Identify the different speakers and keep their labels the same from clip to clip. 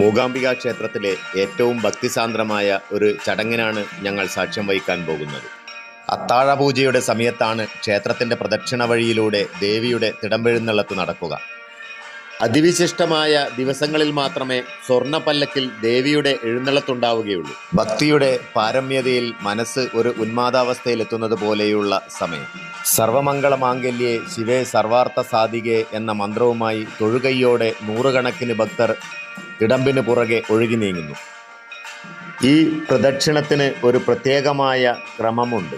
Speaker 1: മൂകാംബിക ക്ഷേത്രത്തിലെ ഏറ്റവും ഭക്തിസാന്ദ്രമായ ഒരു ചടങ്ങിനാണ് ഞങ്ങൾ സാക്ഷ്യം വഹിക്കാൻ പോകുന്നത്. അത്താഴപൂജയുടെ സമയത്താണ് ക്ഷേത്രത്തിന്റെ പ്രദക്ഷിണ വഴിയിലൂടെ ദേവിയുടെ തിടമ്പെഴുന്നള്ളത്ത് നടക്കുക. അതിവിശിഷ്ടമായ ദിവസങ്ങളിൽ മാത്രമേ സ്വർണപ്പല്ലക്കിൽ ദേവിയുടെ എഴുന്നള്ളത്തുണ്ടാവുകയുള്ളൂ. ഭക്തിയുടെ പാരമ്യതയിൽ മനസ്സ് ഒരു ഉന്മാദാവസ്ഥയിലെത്തുന്നത് പോലെയുള്ള സമയം. സർവമംഗളമാംഗല്യേ ശിവേ സർവാർത്ഥ സാധികേ എന്ന മന്ത്രവുമായി തൊഴുകൈയോടെ നൂറുകണക്കിന് ഭക്തർ തിടമ്പിന് പുറകെ ഒഴുകി നീങ്ങുന്നു. ഈ പ്രദക്ഷിണത്തിന് ഒരു പ്രത്യേകമായ ക്രമമുണ്ട്.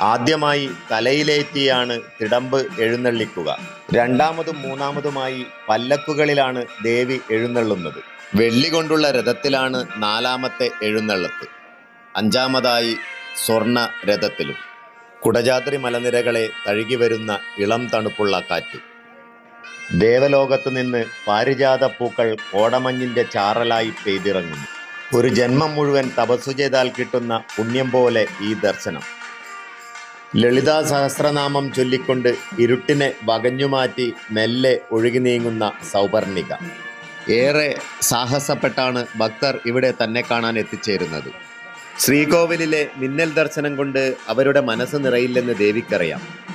Speaker 1: ആദ്യമായി തലയിലേറ്റിയാണ് തിടമ്പ് എഴുന്നള്ളിക്കുക. രണ്ടാമതും മൂന്നാമതുമായി പല്ലക്കുകളിലാണ് ദേവി എഴുന്നള്ളുന്നത്. വെള്ളി കൊണ്ടുള്ള രഥത്തിലാണ് നാലാമത്തെ എഴുന്നള്ളത്ത്. അഞ്ചാമതായി സ്വർണ രഥത്തിലും. കുടജാദ്രി മലനിരകളെ തഴുകി വരുന്ന ഇളം തണുപ്പുള്ള കാറ്റ്. ദേവലോകത്തു നിന്ന് പാരിജാത പൂക്കൾ കോടമഞ്ഞിന്റെ ചാറലായി പെയ്തിറങ്ങുന്നു. ഒരു ജന്മം മുഴുവൻ തപസ്സു ചെയ്താൽ കിട്ടുന്ന പുണ്യം പോലെ ഈ ദർശനം. ലളിതാ സഹസ്രനാമം ചൊല്ലിക്കൊണ്ട് ഇരുട്ടിനെ വകഞ്ഞുമാറ്റി മെല്ലെ ഒഴുകി നീങ്ങുന്ന സൗപർണിക. ഏറെ സാഹസപ്പെട്ടാണ് ഭക്തർ ഇവിടെ തന്നെ കാണാൻ എത്തിച്ചേരുന്നത്. ശ്രീകോവിലിലെ മിന്നൽ ദർശനം കൊണ്ട് അവരുടെ മനസ്സ് നിറയില്ലെന്ന് ദേവിക്കറിയാം.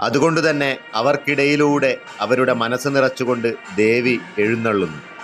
Speaker 1: അതുകൊണ്ട് തന്നെ അവർക്കിടയിലൂടെ അവരുടെ മനസ്സ് നിറച്ചുകൊണ്ട് ദേവി എഴുന്നള്ളുന്നു.